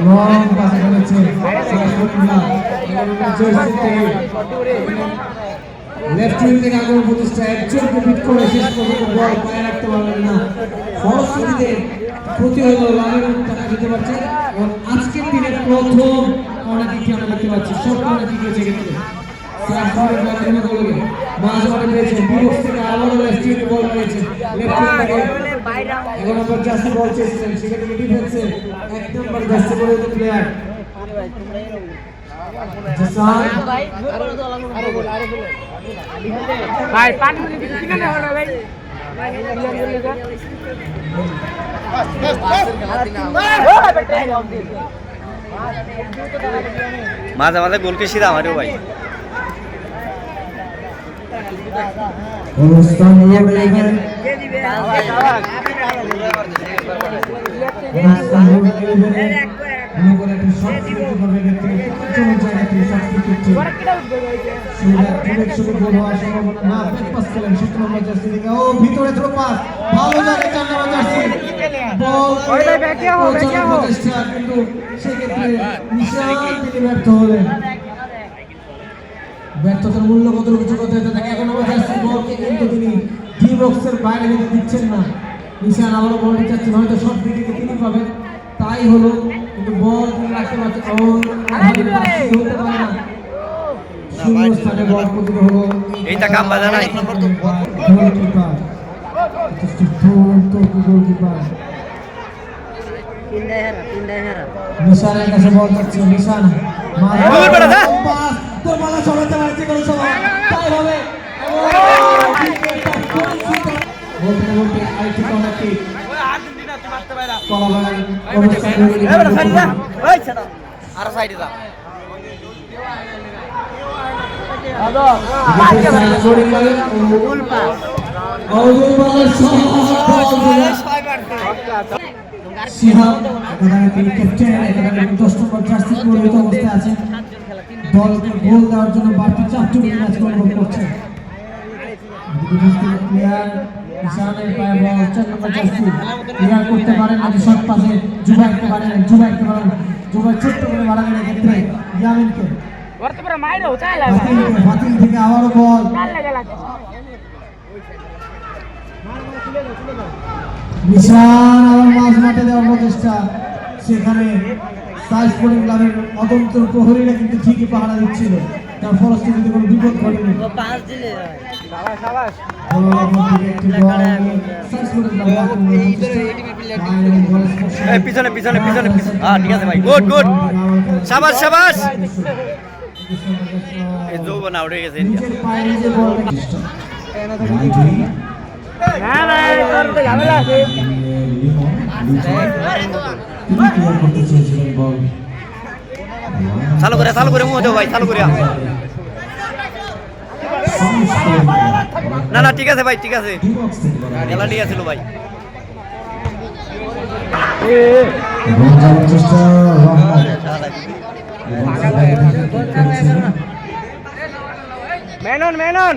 Pass করেছে সারাসুল্লাহ left wing থেকে আগমন প্রতিষ্ঠা একজনকে বিট করে শেষ পর্যন্ত বল পায়ে রাখতে পারলেন না ফলশ্রুতিতে ক্ষতি হলো রানের টাকা দিতে পারছে এবং আজকের দিনের প্রথম কর্নার কিকটি আমরা দেখতে পাচ্ছি সব কর্নার কিক হয়েছে কিন্তু মাঝ মাঠে পেয়েছে বিপক্ষ থেকে আবারও লেফট বল পেয়েছে লেফট থেকে এখন নম্বর জার্সি বল চেয়েছিলেন সেক্ষেত্রে ডিফেন্সে এক নম্বর জার্সি প্লেয়ার ভাই পানি হলো ভাই। মাঝে মাঝে গোলকে সিধা আমারও ভাই। অনুষ্ঠান নিয়ে বেরিয়ে রাস্তা হোল্ড করে মনে করে একটা শট করবে ক্ষেত্রে পঞ্চম জায়গাতে শট করছে সুবিধা ট্রেক শুরু গোল সম্ভাবনা না ব্যাক পাস খেলেন সত্য নম্বর জার্সি থেকে। ও ভিতরে থ্রো পাস। ভালো জায়গায় চার নম্বর জার্সি। বল ওই ভাই, ব্যাকে হও, ব্যাকে হও। চেষ্টা কিন্তু সেক্ষেত্রে বিশাল তিনি ব্যর্থ হলেন। ব্যর্থতার মূল্য কতটুকু চুকাতে হতে থাকে এখন আমার জার্সি বলকে কিন্তু তিনি ডি বক্সের বাইরে যেতে দিচ্ছেন না। নিশান আবারও বলটি চাচ্ছেন হয়তো শর্ট দিকে তিনি পাবেন। তাই হলো কিন্তু বল তিনি রাখতে পারছেন ও হতে পারে না। শূন্য বল পতিত হলো। এইটা কাম বাজা নাই। গোলকিপার যথেষ্ট গোলকিপার। নিশানের কাছে বল যাচ্ছে নিশান মারা তোর মালা সরাতে পারছে কোন সময়। তাই হবে। বলতে বলতে আরেকটি কর্নার কিক কলাবাগান অবস্থান আর সাইডে যা। সিহাব এখানে ক্যাপ্টেন এখানে দশ নম্বর জার্সি পরিহিত অবস্থায় আছেন দলকে গোল দেওয়ার জন্য বাড়তি চারটি ম্যাচ অনুভব করছেন প্লেয়ার ইশানের পায়ে বল চার নম্বর জার্সি। ক্লিয়ার করতে পারেন নাকি শর্ট পাসে জুবা একতে পারেন জুবা একতে পারেন জুবা ছোট্ট করে বাড়াবেন এক্ষেত্রে ইয়ামিনকে। বাতিল থেকে আবারও বল। নিশান আবার মাঝ মাঠে দেওয়ার প্রচেষ্টা। সেখানে সাইজ স্পোর্টিং ক্লাবের অতন্ত প্রহরীরা কিন্তু ঠিকই পাহারা দিচ্ছিল। তার ফলশ্রুতিতে কোনো বিপদ ঘটেনি। পিছনে, পিছনে, পিছনে। হ্যাঁ, ঠিক আছে ভাই। Good, good. সাবাস, সাবাস। এই যৌবন আউট গেছে। হ্যাঁ ভাই তো ঝামেলা আছে করতে করে, চালু করে মুহ ভাই, চালু করে। না না, ঠিক আছে ভাই, ঠিক আছে। খেলা ঠিক আছিল ভাই। চেষ্টা মেনন মেনন।